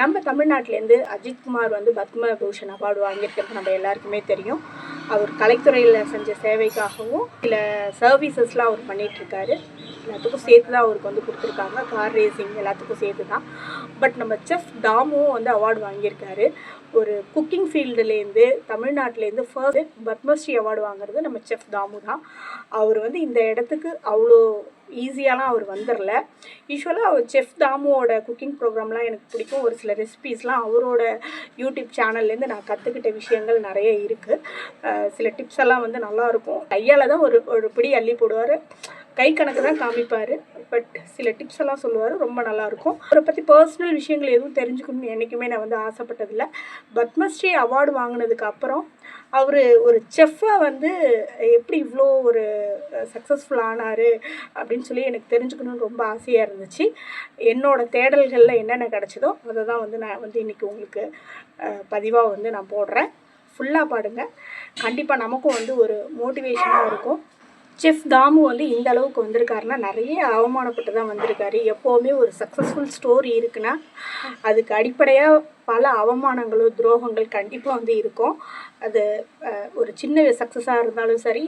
நம்ம தமிழ்நாட்டிலேருந்து அஜித்குமார் வந்து பத்ம பூஷன் அவார்டு வாங்கியிருக்கிறது நம்ம எல்லாருக்குமே தெரியும். அவர் கலைத்துறையில் செஞ்ச சேவைக்காகவும் சில சர்வீசஸ்லாம் அவர் பண்ணிகிட்ருக்காரு எல்லாத்துக்கும் சேர்த்து தான் அவருக்கு வந்து கொடுத்துருக்காங்க. கார் ரேசிங் எல்லாத்துக்கும் சேர்த்து தான் பட் நம்ம செஃப் தாமுவும் வந்து அவார்டு வாங்கியிருக்காரு. ஒரு குக்கிங் ஃபீல்டுலேருந்து தமிழ்நாட்டிலேருந்து ஃபர்ஸ்ட் பத்மஸ்ரீ அவார்டு வாங்குறது நம்ம செஃப் தாமு தான். அவர் வந்து இந்த இடத்துக்கு அவ்வளோ ஈஸியாலாம் அவர் வந்துடல யூஸ்வலாக அவர் செஃப் தாமுவோட குக்கிங் ப்ரோக்ராம்லாம் எனக்கு பிடிக்கும். ஒரு சில ரெசிபீஸ்லாம் அவரோட யூடியூப் சேனல்லேருந்து நான் கற்றுக்கிட்ட விஷயங்கள் நிறைய இருக்குது சில டிப்ஸ் எல்லாம் வந்து நல்லாயிருக்கும் கையால் தான் ஒரு ஒரு பிடி அள்ளி போடுவார். கை கணக்கு தான் காமிப்பார் பட் சில டிப்ஸ் எல்லாம் சொல்லுவார் ரொம்ப நல்லாயிருக்கும் அவரை பற்றி பர்சனல் விஷயங்கள் எதுவும் தெரிஞ்சுக்கணும்னு என்றைக்குமே நான் வந்து ஆசைப்பட்டதில்லை. பத்மஸ்ரீ அவார்டு வாங்கினதுக்கு அப்புறம் அவர் ஒரு செஃப்பாக வந்து எப்படி இவ்வளோ ஒரு சக்ஸஸ்ஃபுல் ஆனார் அப்படின்னு சொல்லி எனக்கு தெரிஞ்சுக்கணும்னு ரொம்ப ஆசையாக இருந்துச்சு. என்னோடய தேடல்களில் என்னென்ன கிடச்சதோ அதை தான் வந்து நான் வந்து இன்றைக்கி உங்களுக்கு பதிவாக வந்து நான் போடுறேன். ஃபுல்லாக பாடுங்க. கண்டிப்பாக நமக்கும் வந்து ஒரு மோட்டிவேஷனாக இருக்கும். செஃப் தாமு வந்து இந்த அளவுக்கு வந்திருக்காருன்னா நிறைய அவமானப்பட்டு தான் வந்திருக்காரு. எப்போவுமே ஒரு சக்ஸஸ்ஃபுல் ஸ்டோரி இருக்குன்னா அதுக்கு அடிப்படையாக பல அவமானங்களோ துரோகங்கள் கண்டிப்பாக வந்து இருக்கும். அது ஒரு சின்ன சக்ஸஸாக இருந்தாலும் சரி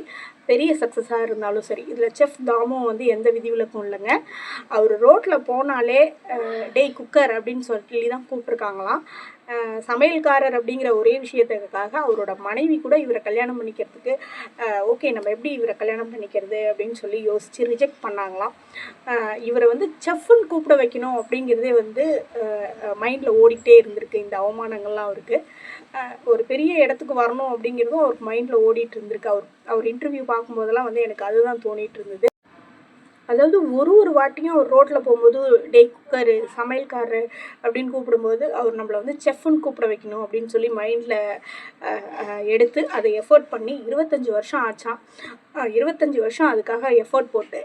பெரிய சக்ஸஸாக இருந்தாலும் சரி இதில் செஃப் தாமு வந்து எந்த விதிவிலக்கும் இல்லைங்க. அவர் ரோட்டில் போனாலே டே டேய் குக்கர் அப்படின்னு சொல்லி தான் கூப்பிட்ருக்காங்களாம் சமையல்காரர் அப்படிங்கிற ஒரே விஷயத்துக்காக அவரோட மனைவி கூட இவரை கல்யாணம் பண்ணிக்கிறதுக்கு ஓகே நம்ம எப்படி இவரை கல்யாணம் பண்ணிக்கிறது அப்படின்னு சொல்லி யோசித்து ரிஜெக்ட் பண்ணாங்களாம். இவரை வந்து செஃப்னு கூப்பிட வைக்கணும் அப்படிங்கிறதே வந்து மைண்டில் ஓடிக்கிட்டே இருந்திருக்கு. இந்த அவமானங்கள்லாம் அவருக்கு. ஒரு பெரிய இடத்துக்கு வரணும் அப்படிங்கிறதும் அவருக்கு மைண்டில் ஓடிட்டு இருந்திருக்கு. அவர் அவர் இன்டர்வியூ பார்க்கும்போதெல்லாம் வந்து எனக்கு அதுதான் தோணிட்டு இருந்தது. அதாவது ஒரு ஒரு வாட்டியும் அவர் ரோட்டில் போகும்போது டே குக்கரு சமையல்காரரு அப்படின்னு கூப்பிடும்போது அவர் நம்மளை வந்து செஃப்னு கூப்பிட வைக்கணும் அப்படின்னு சொல்லி மைண்டில் எடுத்து அதை எஃபோர்ட் பண்ணி இருபத்தஞ்சி வருஷம் ஆச்சான் இருபத்தஞ்சி வருஷம் அதுக்காக எஃபோர்ட் போட்டு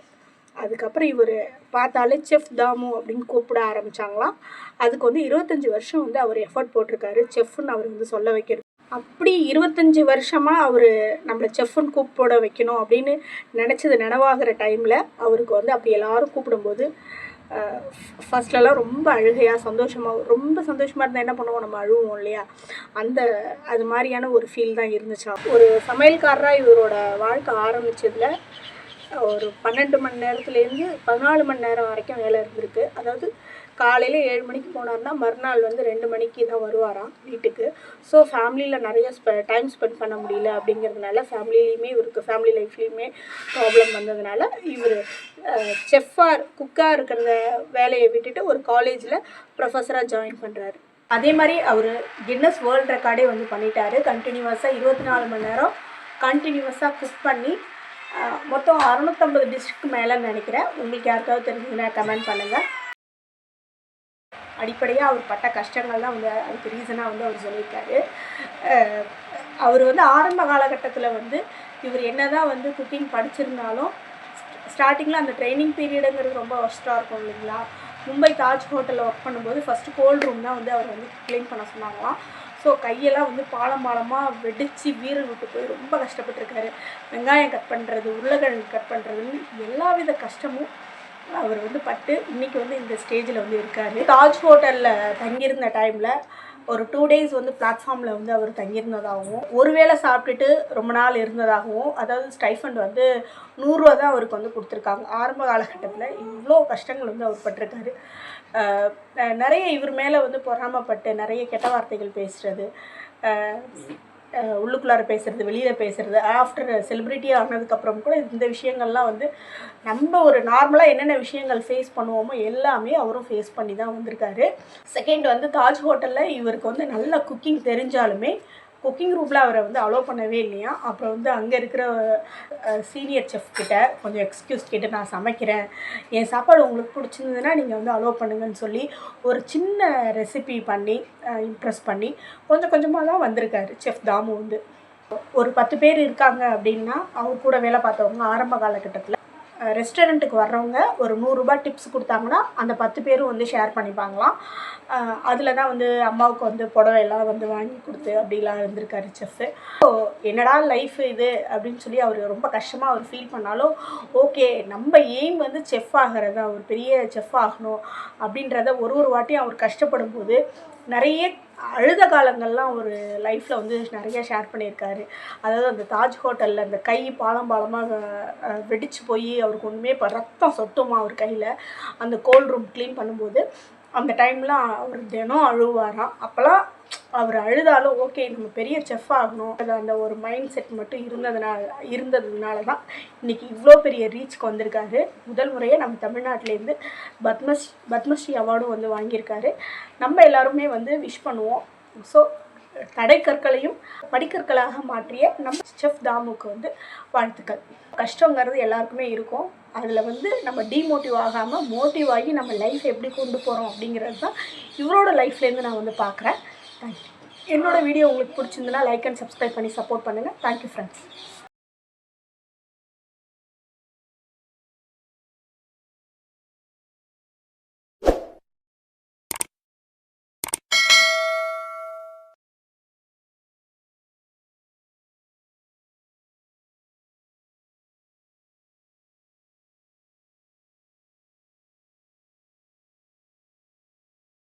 அதுக்கப்புறம் இவர் பார்த்தாலே செஃப் தாமு அப்படின்னு கூப்பிட ஆரம்பிச்சாங்களாம். அதுக்கு வந்து இருபத்தஞ்சி வருஷம் வந்து அவர் எஃபோர்ட் போட்டிருக்காரு செஃப்னு அவர் வந்து சொல்ல வைக்கிறது. அப்படி இருபத்தஞ்சி வருஷமாக அவர் நம்மளை செஃப்னு கூப்பிட வைக்கணும் அப்படின்னு நினச்சது நினவாகிற டைமில் அவருக்கு வந்து அப்படி எல்லோரும் கூப்பிடும்போது ஃபஸ்ட்லலாம் ரொம்ப அழுகையாக சந்தோஷமாக ரொம்ப சந்தோஷமாக இருந்தால் என்ன பண்ணுவோம்? நம்ம அழுவோம் இல்லையா? அந்த அது மாதிரியான ஒரு ஃபீல் தான் இருந்துச்சா. ஒரு சமையல்காரராக இவரோட வாழ்க்கை ஆரம்பித்ததில் ஒரு பன்னெண்டு மணி நேரத்துலேருந்து பதினாலு மணி நேரம் வரைக்கும் வேலை இருந்திருக்கு. அதாவது காலையில் ஏழு மணிக்கு போனார்னா மறுநாள் வந்து ரெண்டு மணிக்கு தான் வருவாராம் வீட்டுக்கு. ஸோ ஃபேமிலியில் நிறைய ஸ்பெ டைம் ஸ்பெண்ட் பண்ண முடியல அப்படிங்கிறதுனால ஃபேமிலிலையுமே இவருக்கு ஃபேமிலி லைஃப்லேயுமே ப்ராப்ளம் வந்ததுனால இவர் செஃப்பாக குக்காக இருக்கிற வேலையை விட்டுட்டு ஒரு காலேஜில் ப்ரொஃபஸராக ஜாயின் பண்ணுறாரு அதே மாதிரி அவர் கின்னஸ் வேர்ல்ட் ரெக்கார்டே வந்து பண்ணிட்டாரு. கண்டினியூவஸாக இருபத்தி நாலு மணி நேரம் கண்டினியூவஸாக குக் பண்ணி மொத்தம் அறுநூத்தம்பது டிஷ்க்கு மேலே நினைக்கிறேன். உங்களுக்கு யாருக்காவது தெரிஞ்சதுன்னா கமெண்ட் பண்ணுங்கள் அடிப்படையாக அவர் பட்ட கஷ்டங்கள் தான் வந்து அதுக்கு ரீசனாக வந்து அவர் சொல்லியிருக்காரு. அவர் வந்து ஆரம்ப காலகட்டத்தில் வந்து இவர் என்ன தான் வந்து குக்கிங் படிச்சிருந்தாலும் ஸ்டார்டிங்கில் அந்த ட்ரைனிங் பீரியடுங்கிறது ரொம்ப ஒஸ்ட்டாக இருக்கும் இல்லைங்களா? மும்பை தாஜ் ஹோட்டலில் ஒர்க் பண்ணும்போது ஃபஸ்ட்டு கோல்ட் ரூம் தான் வந்து அவர் வந்து க்ளீன் பண்ண சொன்னாங்களாம். ஸோ கையெல்லாம் வந்து பாலம் பாலமாக வெடித்து வீரல் விட்டு போய் ரொம்ப கஷ்டப்பட்டுருக்காரு. வெங்காயம் கட் பண்ணுறது உருளைக்கிழங்கு கட் பண்ணுறதுன்னு எல்லா வித கஷ்டமும் அவர் வந்து பட்டு இன்னைக்கு வந்து இந்த ஸ்டேஜில் வந்து இருக்காரு. தாஜ் ஹோட்டலில் தங்கியிருந்த டைமில் ஒரு டூ டேஸ் வந்து பிளாட்ஃபார்மில் வந்து அவர் தங்கியிருந்ததாகவும் ஒருவேளை சாப்பிட்டுட்டு ரொம்ப நாள் இருந்ததாகவும் அதாவது ஸ்டைஃபண்ட் வந்து நூறுரூவா தான் அவருக்கு வந்து கொடுத்துருக்காங்க. ஆரம்ப காலகட்டத்தில் இவ்வளோ கஷ்டங்கள் வந்து அவர் பட்டிருக்காரு. நிறைய இவர் மேலே வந்து பொறாமப்பட்டு நிறைய கெட்ட வார்த்தைகள் பேசுகிறது உள்ளுக்குள்ளார பேசுறது வெளியில் பேசுறது ஆஃப்டர் செலிப்ரிட்டி ஆனதுக்கப்புறம் கூட இந்த விஷயங்கள்லாம் வந்து நம்ம ஒரு நார்மலாக என்னென்ன விஷயங்கள் ஃபேஸ் பண்ணுவோமோ எல்லாமே அவரும் ஃபேஸ் பண்ணி தான் வந்திருக்காரு. செகண்ட் வந்து தாஜ் ஹோட்டலில் இவருக்கு வந்து நல்ல குக்கிங் தெரிஞ்சாலுமே குக்கிங் ரூமில் அவரை வந்து அலோவ் பண்ணவே இல்லையா? அப்புறம் வந்து அங்கே இருக்கிற சீனியர் செஃப் கிட்ட கொஞ்சம் எக்ஸ்கியூஸ் கேட்டு நான் சமைக்கிறேன். என் சாப்பாடு உங்களுக்கு பிடிச்சிருந்ததுன்னா நீங்கள் வந்து அலோவ் பண்ணுங்கன்னு சொல்லி ஒரு சின்ன ரெசிபி பண்ணி இம்ப்ரெஸ் பண்ணி கொஞ்சம் கொஞ்சமாக தான் வந்திருக்காரு செஃப் தாமு வந்து. ஒரு பத்து பேர் இருக்காங்க அப்படின்னா அவங்க கூட வேலை பார்த்தவங்க ஆரம்ப காலகட்டத்தில் ரெஸ்டாரண்ட்டுக்கு வர்றவங்க ஒரு நூறுரூபா டிப்ஸ் கொடுத்தாங்கன்னா அந்த பத்து பேரும் வந்து ஷேர் பண்ணிப்பாங்களாம். அதில் தான் வந்து அம்மாவுக்கு வந்து புடவையெல்லாம் வந்து வாங்கி கொடுத்து அப்படிலாம் இருந்திருக்காரு செஃப்பு ஸோ என்னடா லைஃப் இது அப்படின்னு சொல்லி அவர் ரொம்ப கஷ்டமாக அவர் ஃபீல் பண்ணாலும் ஓகே நம்ம எய்ம் வந்து செஃப் ஆகிறது அவர் பெரிய செஃப் ஆகணும் அப்படின்றத ஒரு ஒரு வாட்டியும் அவர் கஷ்டப்படும் போது நிறைய அழுத காலங்கள்லாம் ஒரு லைஃப்பில் வந்து நிறைய ஷேர் பண்ணியிருக்காரு. அதாவது அந்த தாஜ் ஹோட்டலில் அந்த கை பாலம் பாலமாக வெடித்து போய் அவருக்கு ஒன்றுமே இப்போ ரத்தம் சொட்டுமா அவர் கையில். அந்த கோல்ட் ரூம் க்ளீன் பண்ணும்போது அந்த டைம்லாம் அவர் தினம் அழுவாராம். அப்போல்லாம் அவர் அழுதாலும் ஓகே நம்ம பெரிய செஃப் ஆகணும். அது அந்த ஒரு மைண்ட் செட் மட்டும் இருந்ததுனால இருந்ததுனால தான் இன்றைக்கி இவ்வளோ பெரிய ரீச்க்கு வந்திருக்காரு. முதல் முறையாக நம்ம தமிழ்நாட்டிலேருந்து பத்மஸ் பத்மஸ்ரீ அவார்டும் வந்து வாங்கியிருக்காரு. நம்ம எல்லாருமே வந்து விஷ் பண்ணுவோம். ஸோ தடை கற்களையும் படிக்கற்களாக மாற்றிய நம்ம செஃப் தாமுக்கு வந்து வாழ்த்துக்கள். கஷ்டங்கிறது எல்லாருக்குமே இருக்கும். அதில் வந்து நம்ம டிமோட்டிவ் ஆகாமல் மோட்டிவ் ஆகி நம்ம லைஃப் எப்படி கொண்டு போகிறோம் அப்படிங்கிறது தான் இவரோட லைஃப்லேருந்து நான் வந்து பார்க்குறேன் தேங்க்யூ என்னோடய வீடியோ உங்களுக்கு பிடிச்சிருந்தனா லைக் அண்ட் சப்ஸ்கிரைப் பண்ணி சப்போர்ட் பண்ணுங்கள் தேங்க்யூ ஃப்ரெண்ட்ஸ்